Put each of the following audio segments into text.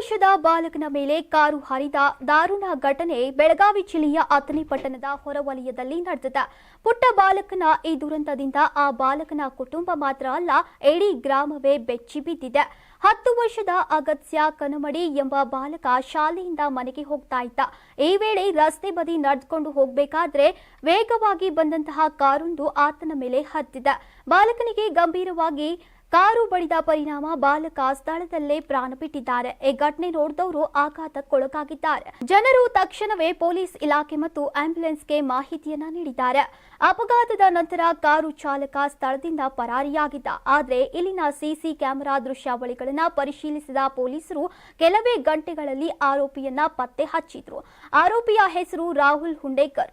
ವರ್ಷದ ಬಾಲಕನ ಮೇಲೆ ಕಾರು ಹರಿದ ದಾರುಣ ಘಟನೆ ಬೆಳಗಾವಿ ಜಿಲ್ಲೆಯ ಅಥಣಿ ಪಟ್ಟಣದ ಹೊರವಲಯದಲ್ಲಿ ನಡೆದಿದೆ. ಪುಟ್ಟ ಬಾಲಕನ ಈ ದುರಂತದಿಂದ ಆ ಬಾಲಕನ ಕುಟುಂಬ ಮಾತ್ರ ಅಲ್ಲ, ಇಡೀ ಗ್ರಾಮವೇ ಬೆಚ್ಚಿ ಬಿದ್ದಿದೆ. ಹತ್ತು ವರ್ಷದ ಅಗತ್ಯ ಕನಮಡಿ ಎಂಬ ಬಾಲಕ ಶಾಲೆಯಿಂದ ಮನೆಗೆ ಹೋಗ್ತಾ ಇದ್ದ. ಈ ವೇಳೆ ರಸ್ತೆ ಬದಿ ನಡೆದುಕೊಂಡು ಹೋಗಬೇಕಾದ್ರೆ ವೇಗವಾಗಿ ಬಂದಂತಹ ಕಾರೊಂದು ಆತನ ಮೇಲೆ ಹತ್ತಿದೆ. ಬಾಲಕನಿಗೆ ಗಂಭೀರವಾಗಿ ಕಾರು ಬಡಿದ ಪರಿಣಾಮ ಬಾಲಕ ಸ್ಥಳದಲ್ಲೇ ಪ್ರಾಣ ಬಿಟ್ಟಿದ್ದಾರೆ ಈ ಘಟನೆ ನೋಡಿದವರು ಆಘಾತಕ್ಕೊಳಗಾಗಿದ್ದಾರೆ. ಜನರು ತಕ್ಷಣವೇ ಪೊಲೀಸ್ ಇಲಾಖೆ ಮತ್ತು ಆಂಬ್ಯುಲೆನ್ಸ್ಗೆ ಮಾಹಿತಿಯನ್ನ ನೀಡಿದ್ದಾರೆ. ಅಪಘಾತದ ನಂತರ ಕಾರು ಚಾಲಕ ಸ್ಥಳದಿಂದ ಪರಾರಿಯಾಗಿದ್ದ. ಆದರೆ ಇಲ್ಲಿನ ಸಿಸಿ ಕ್ಯಾಮೆರಾ ದೃಶ್ಯಾವಳಿಗಳನ್ನ ಪರಿಶೀಲಿಸಿದ ಪೊಲೀಸರು ಕೆಲವೇ ಗಂಟೆಗಳಲ್ಲಿ ಆರೋಪಿಯನ್ನ ಪತ್ತೆ ಹಚ್ಚಿದ್ರು. ಆರೋಪಿಯ ಹೆಸರು ರಾಹುಲ್ ಹುಂಡೇಕರ್.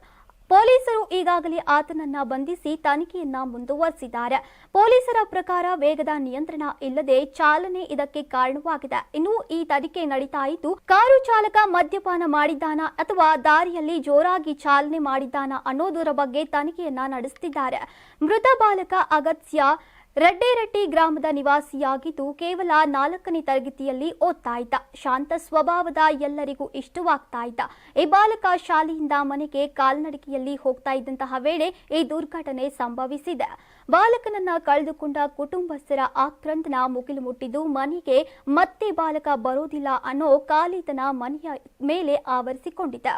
ಪೊಲೀಸರು ಈಗಾಗಲೇ ಆತನನ್ನ ಬಂಧಿಸಿ ತನಿಖೆಯನ್ನ ಮುಂದುವರೆಸಿದ್ದಾರೆ. ಪೊಲೀಸರ ಪ್ರಕಾರ ವೇಗದ ನಿಯಂತ್ರಣ ಇಲ್ಲದೆ ಚಾಲನೆ ಇದಕ್ಕೆ ಕಾರಣವಾಗಿದೆ. ಇನ್ನು ಈ ತನಿಖೆ ನಡೀತಾ ಇದ್ದು, ಕಾರು ಚಾಲಕ ಮದ್ಯಪಾನ ಮಾಡಿದ್ದಾನ ಅಥವಾ ದಾರಿಯಲ್ಲಿ ಜೋರಾಗಿ ಚಾಲನೆ ಮಾಡಿದ್ದಾನ ಅನ್ನೋದರ ಬಗ್ಗೆ ತನಿಖೆಯನ್ನ ನಡೆಸುತ್ತಿದ್ದಾರೆ ಮೃತ ಬಾಲಕ ಅಗತ್ಯ ರೆಡ್ಡೇರಟ್ಟಿ ಗ್ರಾಮದ ನಿವಾಸಿಯಾಗಿದ್ದು ಕೇವಲ ನಾಲ್ಕನೇ ತರಗತಿಯಲ್ಲಿ ಓದ್ತಾ ಶಾಂತ ಸ್ವಭಾವದ ಎಲ್ಲರಿಗೂ ಇಷ್ಟವಾಗ್ತಾ ಇದ್ದ ಈ ಬಾಲಕ ಶಾಲೆಯಿಂದ ಮನೆಗೆ ಕಾಲ್ನಡಿಕೆಯಲ್ಲಿ ಹೋಗ್ತಾ ಇದ್ದಂತಹ ವೇಳೆ ಈ ದುರ್ಘಟನೆ ಸಂಭವಿಸಿದೆ. ಬಾಲಕನನ್ನ ಕಳೆದುಕೊಂಡ ಕುಟುಂಬಸ್ಥರ ಆಕ್ರಂದನ ಮುಗಿಲು ಮುಟ್ಟಿದ್ದು, ಮನೆಗೆ ಮತ್ತೆ ಬಾಲಕ ಬರೋದಿಲ್ಲ ಅನ್ನೋ ಕಾಲಿತನ ಮನೆಯ ಮೇಲೆ ಆವರಿಸಿಕೊಂಡಿದೆ